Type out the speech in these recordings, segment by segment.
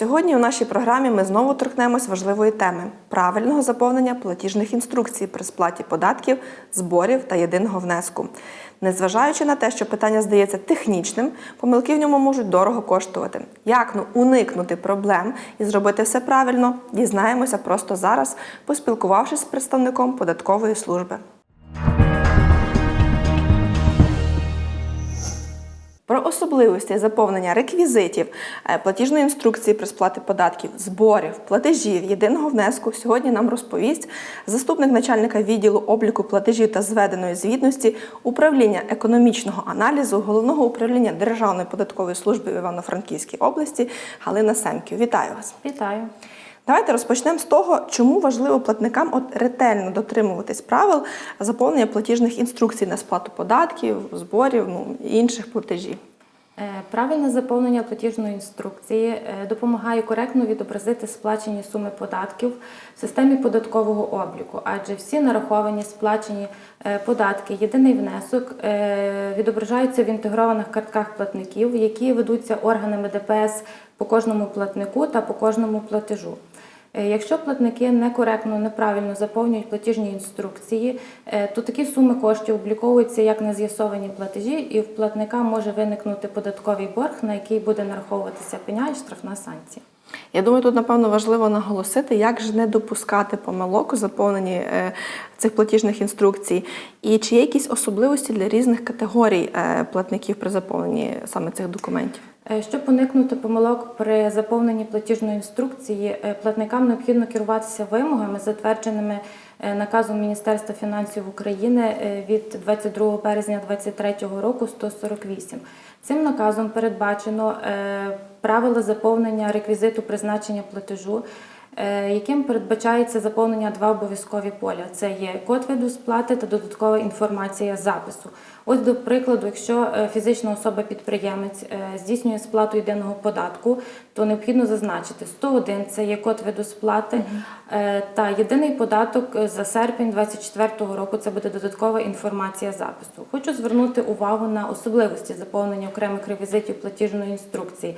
Сьогодні у нашій програмі ми знову торкнемось важливої теми правильного заповнення платіжних інструкцій при сплаті податків, зборів та єдиного внеску. Незважаючи на те, що питання здається технічним, помилки в ньому можуть дорого коштувати. Як ну, уникнути проблем і зробити все правильно, дізнаємося просто зараз, поспілкувавшись з представником податкової служби. Про особливості заповнення реквізитів, е, платіжної інструкції при сплаті податків, зборів, платежів, єдиного внеску сьогодні нам розповість заступник начальника відділу обліку платежів та зведеної звітності управління економічного аналізу головного управління Державної податкової служби в Івано-Франківській області Галина Семків. Вітаю вас! Вітаю. Давайте розпочнемо з того, чому важливо платникам от ретельно дотримуватись правил заповнення платіжних інструкцій на сплату податків, зборів, ну і інших платежів. Е, Правильне заповнення платіжної інструкції е, допомагає коректно відобразити сплачені суми податків в системі податкового обліку, адже всі нараховані сплачені е, податки, єдиний внесок відображаються в інтегрованих картках платників, які ведуться органами ДПС по кожному платнику та по кожному платежу. Е, Якщо платники некоректно, неправильно заповнюють платіжні інструкції, е, то такі суми коштів обліковуються як нез'ясовані платежі, і в платника може виникнути податковий борг, на який буде нараховуватися пеня і штрафна санкція. Я думаю, тут напевно важливо наголосити, як ж не допускати помилок у заповненні е, цих платіжних інструкцій, і чи є якісь особливості для різних категорій платників при заповненні саме цих документів. Е, Щоб уникнути помилок при заповненні платіжної інструкції, е, платникам необхідно керуватися вимогами, затвердженими е, наказом Міністерства фінансів України від 22 березня 2023 року 148. Цим наказом передбачено правила заповнення реквізиту призначення платежу. Яким передбачається заповнення два обов'язкові поля: це є код виду сплати та додаткова інформація запису. Ось до прикладу, якщо е, фізична особа-підприємець е, здійснює сплату єдиного податку, то необхідно зазначити 101 – це є код виду сплати, е, та єдиний податок за серпень 2024 року це буде додаткова інформація запису. Хочу звернути увагу на особливості заповнення окремих ревізитів платіжної інструкції.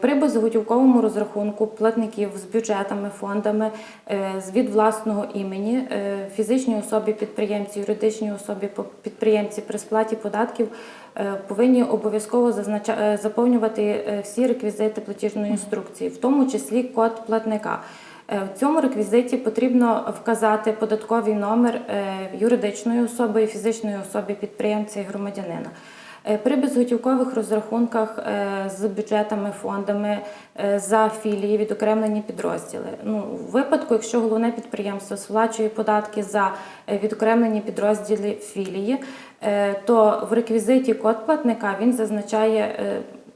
При безготівковому розрахунку платників з бюджетами, фондами е, з від власного імені, е, фізичній особі підприємці, юридичній особі по- підприємці при сплаті податків е, повинні обов'язково е, заповнювати е, всі реквізити платіжної інструкції, в тому числі код платника. Е, В цьому реквізиті потрібно вказати податковий номер е, юридичної особи і фізичної особи підприємця і громадянина. Е, При безготівкових розрахунках е, з бюджетами, фондами е, за філії відокремлені підрозділи. Ну, у випадку, якщо головне підприємство сплачує податки за відокремлені підрозділи філії, то в реквізиті код платника він зазначає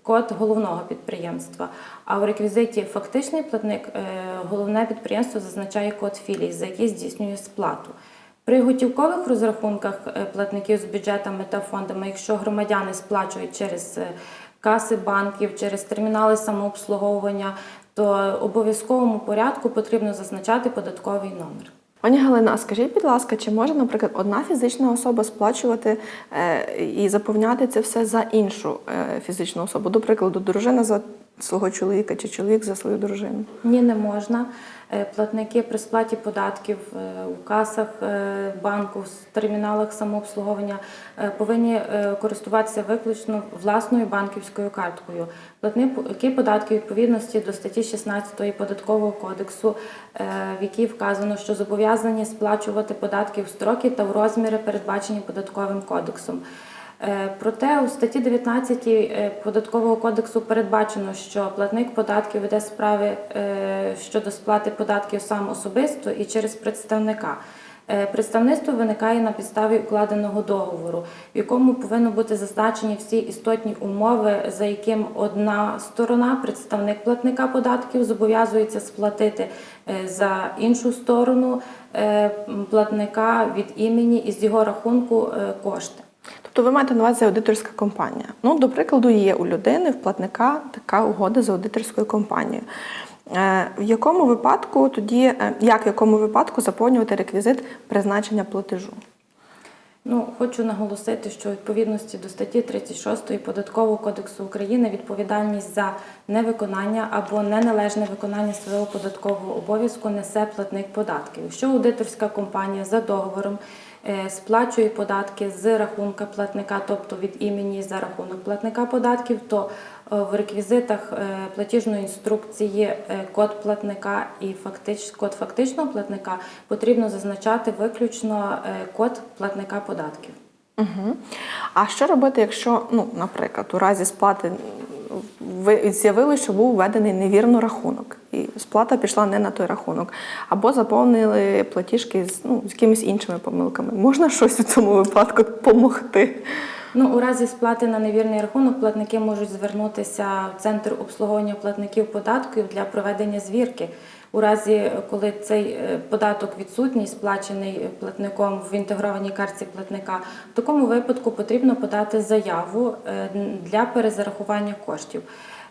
код головного підприємства. А в реквізиті фактичний платник головне підприємство зазначає код філії, за який здійснює сплату. При готівкових розрахунках е, платників з бюджетами та фондами, якщо громадяни сплачують через е, каси банків, через термінали самообслуговування, то обов'язковому порядку потрібно зазначати податковий номер. Пані Галина, а скажіть, будь ласка, чи може, наприклад, одна фізична особа сплачувати е, і заповняти це все за іншу фізичну особу? До прикладу, дружина за свого чоловіка чи чоловік за свою дружину? Ні, не можна. Е, Платники при сплаті податків е, у касах е, банку, в терміналах самообслуговування повинні користуватися виключно власною банківською карткою. Платники податків відповідності до статті 16 податкового кодексу, в якій вказано, що зобов'язані сплачувати податки в строки та в розміри, передбачені податковим кодексом. Е, Проте у статті 19 е, податкового кодексу передбачено, що платник податків веде справи е, щодо сплати податків сам особисто і через представника. Представництво виникає на підставі укладеного договору, в якому повинно бути зазначені всі істотні умови, за яким одна сторона, представник платника податків, зобов'язується сплатити за іншу сторону платника від імені і з його рахунку кошти. Тобто ви маєте на увазі аудиторська компанія. Ну, до прикладу, є у людини, в платника така угода з аудиторською компанією. Е, В якому випадку тоді, е, як в якому випадку заповнювати реквізит призначення платежу? Ну, хочу наголосити, що у відповідності до статті 36 Податкового кодексу України відповідальність за невиконання або неналежне виконання свого податкового обов'язку несе платник податків. Якщо аудиторська компанія за договором сплачує податки з рахунка платника, тобто від імені за рахунок платника податків, то е, в реквізитах е, платіжної інструкції е, код платника і фактич, код фактичного платника потрібно зазначати виключно е, код платника податків. Угу. А що робити, якщо, ну, наприклад, у разі сплати ви з'явилося, що був введений невірно рахунок, сплата пішла не на той рахунок, або заповнили платіжки з, ну, з якимись іншими помилками. Можна щось у цьому випадку допомогти? Ну, у разі сплати на невірний рахунок платники можуть звернутися в центр обслуговування платників податків для проведення звірки. У разі, коли цей е, податок відсутній, сплачений платником в інтегрованій картці платника, в такому випадку потрібно подати заяву е, для перезарахування коштів.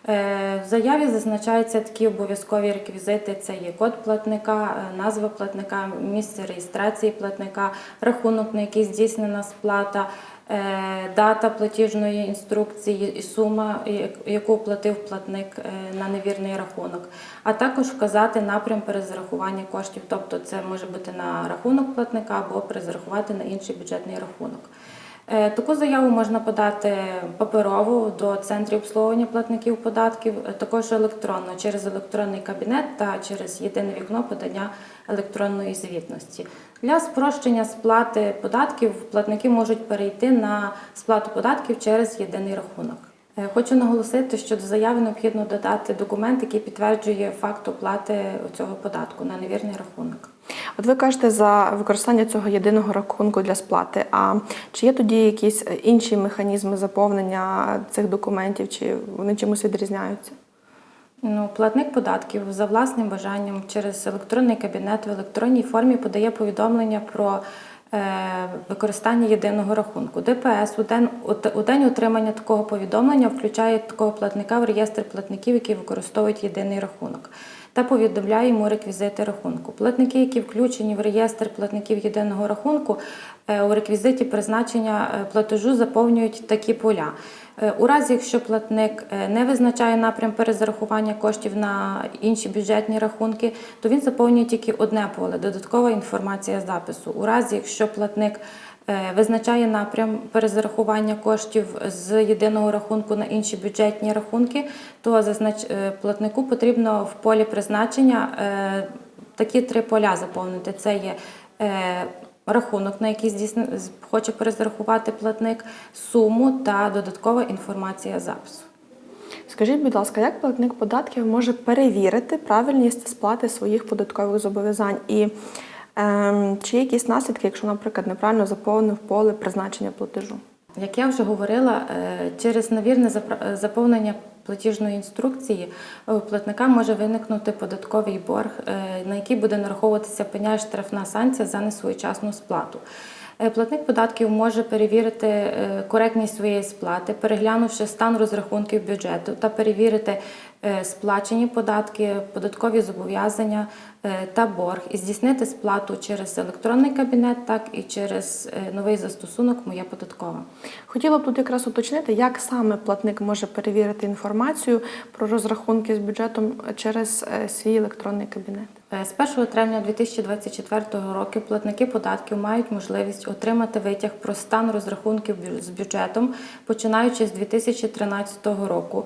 Е, В заяві зазначаються такі обов'язкові реквізити: це є код платника, е, назва платника, місце реєстрації платника, рахунок, на який здійснена сплата, е, дата платіжної інструкції і сума, яку платив платник на невірний рахунок, а також вказати напрям перезарахування коштів, тобто це може бути на рахунок платника або перезарахувати на інший бюджетний рахунок. Е, Таку заяву можна подати паперово до центрів обслуговування платників податків, е, також електронно через електронний кабінет та через єдине вікно подання електронної звітності. Для спрощення сплати податків платники можуть перейти на сплату податків через єдиний рахунок. Е, Хочу наголосити, що до заяви необхідно додати документ, який підтверджує факт оплати цього податку на невірний рахунок. От ви кажете за використання цього єдиного рахунку для сплати. А чи є тоді якісь е, інші механізми заповнення цих документів, чи вони чимось відрізняються? Ну, платник податків за власним бажанням через електронний кабінет в електронній формі подає повідомлення про використання єдиного рахунку. ДПС у день, у день отримання такого повідомлення включає такого платника в реєстр платників, які використовують єдиний рахунок. Та повідомляє йому реквізити рахунку. Платники, які включені в реєстр платників єдиного рахунку, е, у реквізиті призначення е, платежу заповнюють такі поля. Е, У разі, якщо платник е, не визначає напрям перезарахування коштів на інші бюджетні рахунки, то він заповнює тільки одне поле додаткова інформація запису. У разі, якщо платник е, визначає напрям перезарахування коштів з єдиного рахунку на інші бюджетні рахунки, то платнику потрібно в полі призначення такі три поля заповнити. Це є рахунок, на який здійсни... хоче перезарахувати платник, суму та додаткова інформація запису. Скажіть, будь ласка, як платник податків може перевірити правильність сплати своїх податкових зобов'язань? І ем, чи є якісь наслідки, якщо, наприклад, неправильно заповнив поле призначення платежу? Як я вже говорила, е, через невірне запра- е, заповнення платіжної інструкції е, платника може виникнути податковий борг, е, на який буде нараховуватися пеня і штрафна санкція за несвоєчасну сплату. Е, Платник податків може перевірити коректність своєї сплати, переглянувши стан розрахунків бюджету та перевірити сплачені податки, податкові зобов'язання е, та борг і здійснити сплату через електронний кабінет, так і через е, новий застосунок Моя податкова. Хотіла б тут якраз уточнити, як саме платник може перевірити інформацію про розрахунки з бюджетом через е, свій електронний кабінет. Е, З 1 травня 2024 року платники податків мають можливість отримати витяг про стан розрахунків з бюджетом, починаючи з 2013 року.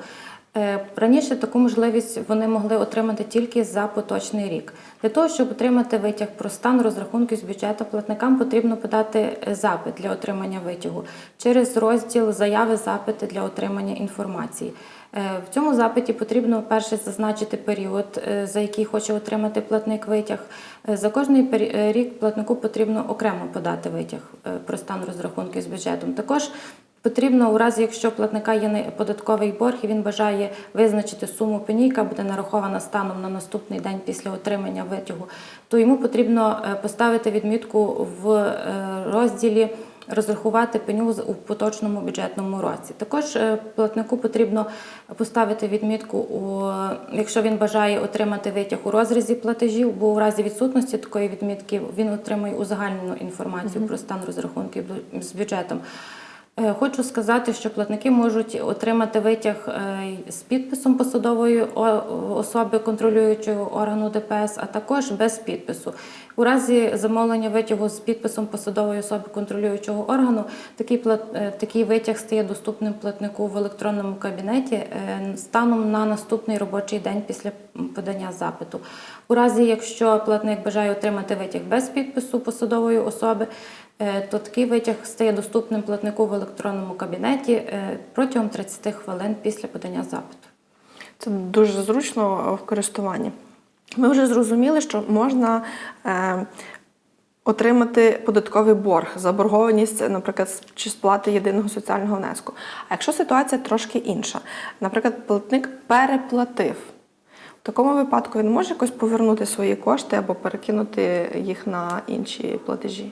Е, Раніше таку можливість вони могли отримати тільки за поточний рік. Для того, щоб отримати витяг про стан розрахунків з бюджету, платникам потрібно подати е, запит для отримання витягу через розділ заяви запити для отримання інформації. Е, В цьому запиті потрібно перше зазначити період, за який хоче отримати платник витяг. За кожний рік платнику потрібно окремо подати витяг про стан розрахунків з бюджетом. Також Потрібно у разі, якщо платника є податковий борг і він бажає визначити суму пені, яка буде нарахована станом на наступний день після отримання витягу, то йому потрібно е, поставити відмітку в е, розділі розрахувати пеню у поточному бюджетному році. Також е, платнику потрібно поставити відмітку, у, якщо він бажає отримати витяг у розрізі платежів, бо у разі відсутності такої відмітки він отримує узагальнену інформацію про стан розрахунків з бюджетом. Е, Хочу сказати, що платники можуть отримати витяг е, з підписом посадової особи контролюючого органу ДПС, а також без підпису. У разі замовлення витягу з підписом посадової особи контролюючого органу такий плат- е, такий витяг стає доступним платнику в електронному кабінеті станом на наступний робочий день після подання запиту. У разі, якщо платник бажає отримати витяг без підпису посадової особи, то такий витяг стає доступним платнику в електронному кабінеті е, протягом 30 хвилин після подання запиту. Це дуже зручно в користуванні. Ми вже зрозуміли, що можна е, отримати податковий борг, заборгованість, наприклад, чи сплати єдиного соціального внеску. А якщо ситуація трошки інша, наприклад, платник переплатив. В такому випадку він може якось повернути свої кошти або перекинути їх на інші платежі.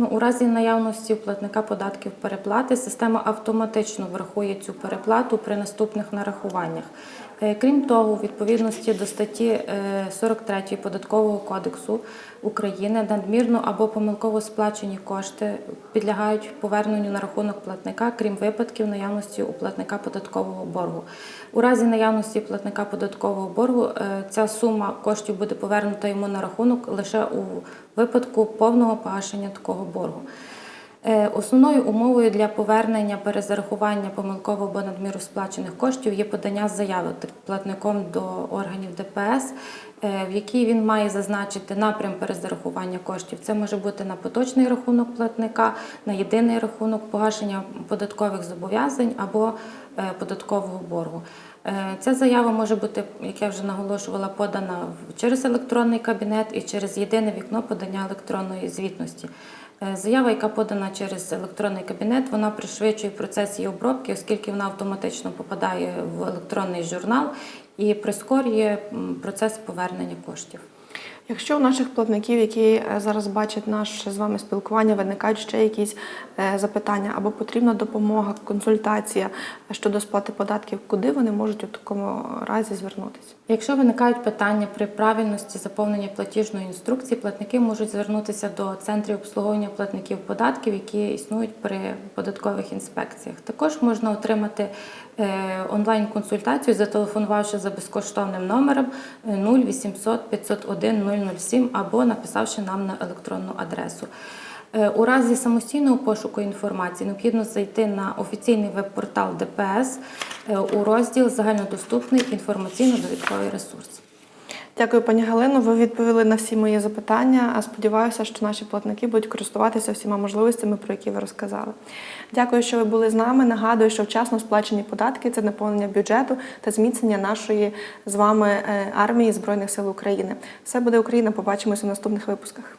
Ну, у разі наявності у платника податків переплати система автоматично врахує цю переплату при наступних нарахуваннях. Е, Крім того, у відповідності до статті е, 43 Податкового кодексу України надмірно або помилково сплачені кошти підлягають поверненню на рахунок платника, крім випадків наявності у платника податкового боргу. У разі наявності платника податкового боргу е, ця сума коштів буде повернута йому на рахунок лише у випадку повного погашення такого боргу. Е, Основною умовою для повернення перезарахування помилково або надміру сплачених коштів є подання заяви платником до органів ДПС, е, в якій він має зазначити напрям перезарахування коштів. Це може бути на поточний рахунок платника, на єдиний рахунок погашення податкових зобов'язань або е, податкового боргу. Ця заява може бути, як я вже наголошувала, подана через електронний кабінет і через єдине вікно подання електронної звітності. Е, Заява, яка подана через електронний кабінет, вона пришвидшує процес її обробки, оскільки вона автоматично попадає в електронний журнал і прискорює процес повернення коштів. Якщо у наших платників, які е, зараз бачать наше з вами спілкування, виникають ще якісь е, запитання або потрібна допомога, консультація щодо сплати податків, куди вони можуть у такому разі звернутися? Якщо виникають питання при правильності заповнення платіжної інструкції, платники можуть звернутися до центрів обслуговування платників податків, які існують при податкових інспекціях. Також можна отримати е, онлайн-консультацію, зателефонувавши за безкоштовним номером е, 0800 501 007 або написавши нам на електронну адресу. Е, У разі самостійного пошуку інформації необхідно зайти на офіційний веб-портал ДПС е, у розділ Загальнодоступний інформаційно-довідковий ресурс. Дякую, пані Галино. Ви відповіли на всі мої запитання. А сподіваюся, що наші платники будуть користуватися всіма можливостями, про які ви розказали. Дякую, що ви були з нами. Нагадую, що вчасно сплачені податки це наповнення бюджету та зміцнення нашої з вами е, армії Збройних сил України. Все буде Україна. Побачимося в наступних випусках.